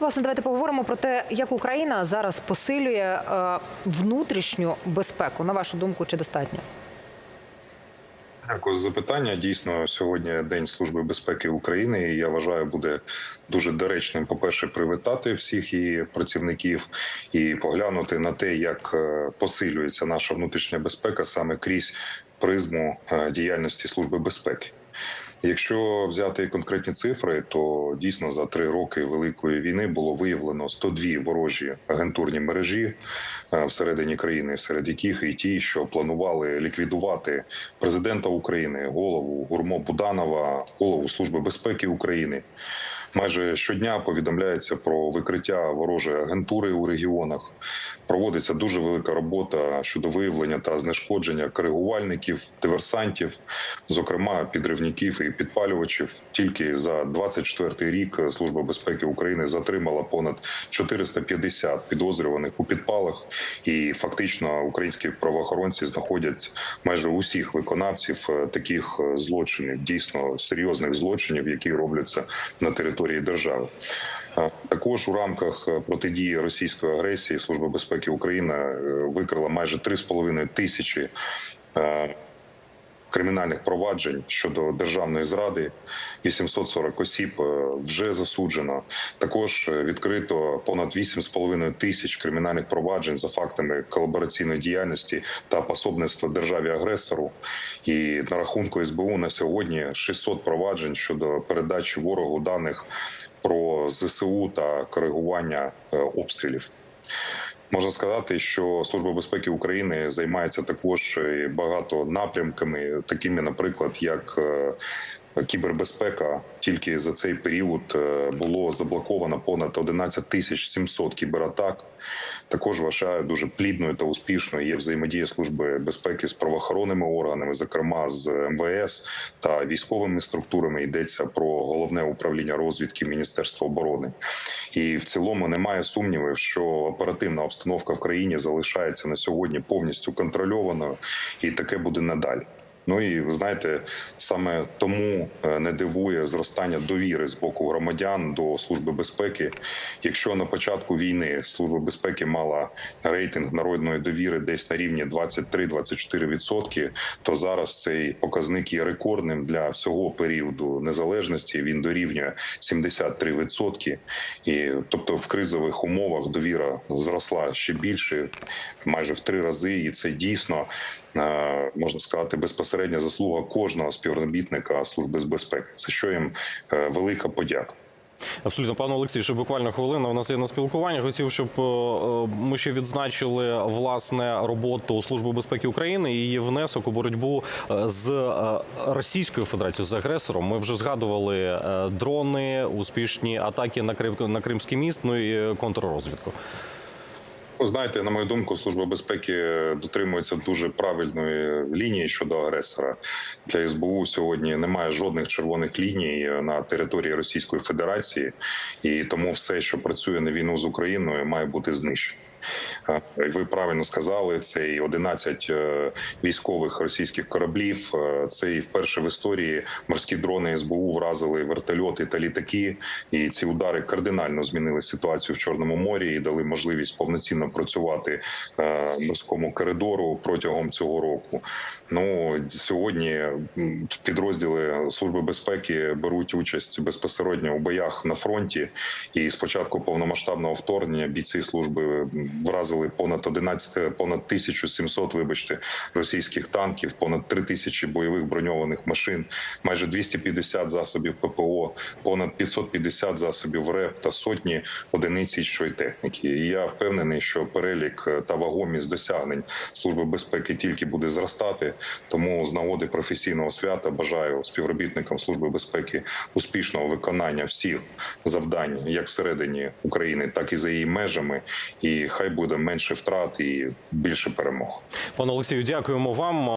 Власне, давайте поговоримо про те, як Україна зараз посилює е, внутрішню безпеку. На вашу думку, чи достатньо? Дякую за запитання. Дійсно, сьогодні День служби безпеки України. І я вважаю, буде дуже доречним. По перше, привітати всіх її працівників і поглянути на те, як е, посилюється наша внутрішня безпека саме крізь призму е, діяльності служби безпеки. Якщо взяти конкретні цифри, то дійсно за три роки великої війни було виявлено 102 ворожі агентурні мережі е, всередині країни, серед яких і ті, що планували ліквідувати президента України, голову Гурмо Буданова, голову Служби безпеки України. Майже щодня повідомляється про викриття ворожої агентури у регіонах. Проводиться дуже велика робота щодо виявлення та знешкодження коригувальників, диверсантів, зокрема підривників і підпалювачів. Тільки за 24 рік Служба безпеки України затримала понад 450 підозрюваних у підпалах, і фактично українські правоохоронці знаходять майже усіх виконавців е, таких е, злочинів, дійсно серйозних злочинів, які робляться на території держави. Е, Також у рамках е, протидії російської агресії Служба безпеки України е, викрила майже 3,5 тисячі е, кримінальних проваджень щодо державної зради. 840 осіб е, вже засуджено. Також е, відкрито понад 8,5 тисяч кримінальних проваджень за фактами колабораційної діяльності та пособництва державі агресору. І на рахунку СБУ на сьогодні 600 проваджень щодо передачі ворогу даних про ЗСУ та коригування е, обстрілів. Можна сказати, що Служба безпеки України займається також багато напрямками, такими, наприклад, як е, кібербезпека. Тільки за цей період е, було заблоковано понад 11 тисяч 700 кібератак. Також вважаю дуже плідною та успішною є взаємодія служби безпеки з правоохоронними органами, зокрема з МВС та військовими структурами. Йдеться про головне управління розвідки Міністерства оборони. І в цілому немає сумнівів, що оперативна обстановка в країні залишається на сьогодні повністю контрольованою, і таке буде надалі. Ну і ви знаєте, саме тому е, не дивує зростання довіри з боку громадян до служби безпеки. Якщо на початку війни служба безпеки мала рейтинг народної довіри десь на рівні 23-24%, то зараз цей показник є рекордним для всього періоду незалежності. Він дорівнює 73%. І тобто в кризових умовах довіра зросла ще більше, майже в три рази, і це дійсно можна сказати безпосередня заслуга кожного співробітника служби з безпеки. За що їм е, велика подяка. Абсолютно, пане Олексій, ще буквально хвилина. У нас є на спілкування. Хотів, щоб е, е, ми ще відзначили власне роботу Служби безпеки України і її внесок у боротьбу з Російською Федерацією з агресором. Ми вже згадували дрони, успішні атаки на Крим на Кримський міст, ну і контррозвідку. Ви знаєте, на мою думку, служба безпеки дотримується дуже правильної лінії щодо агресора. Для СБУ сьогодні немає жодних червоних ліній на території Російської Федерації, і тому все, що працює на війну з Україною, має бути знищено. Ви правильно сказали, це і 11 е, військових російських кораблів. е, Це і вперше в історії морські дрони СБУ вразили вертольоти та літаки. І ці удари кардинально змінили ситуацію в Чорному морі і дали можливість повноцінно працювати е, морському коридору протягом цього року. Ну сьогодні підрозділи служби безпеки беруть участь безпосередньо у боях на фронті. І з початку повномасштабного вторгнення бійці служби вразили понад 11, понад 1700, вибачте, російських танків, понад 3000 бойових броньованих машин, майже 250 засобів ППО, понад 550 засобів РЕП та сотні одиниць іншої техніки. І я впевнений, що перелік е, та вагомість досягнень служби безпеки тільки буде зростати. Тому з нагоди професійного свята бажаю співробітникам служби безпеки успішного виконання всіх завдань, як всередині України, так і за її межами. І хай буде менше втрат і більше перемог. Пане Олексію, дякуємо вам.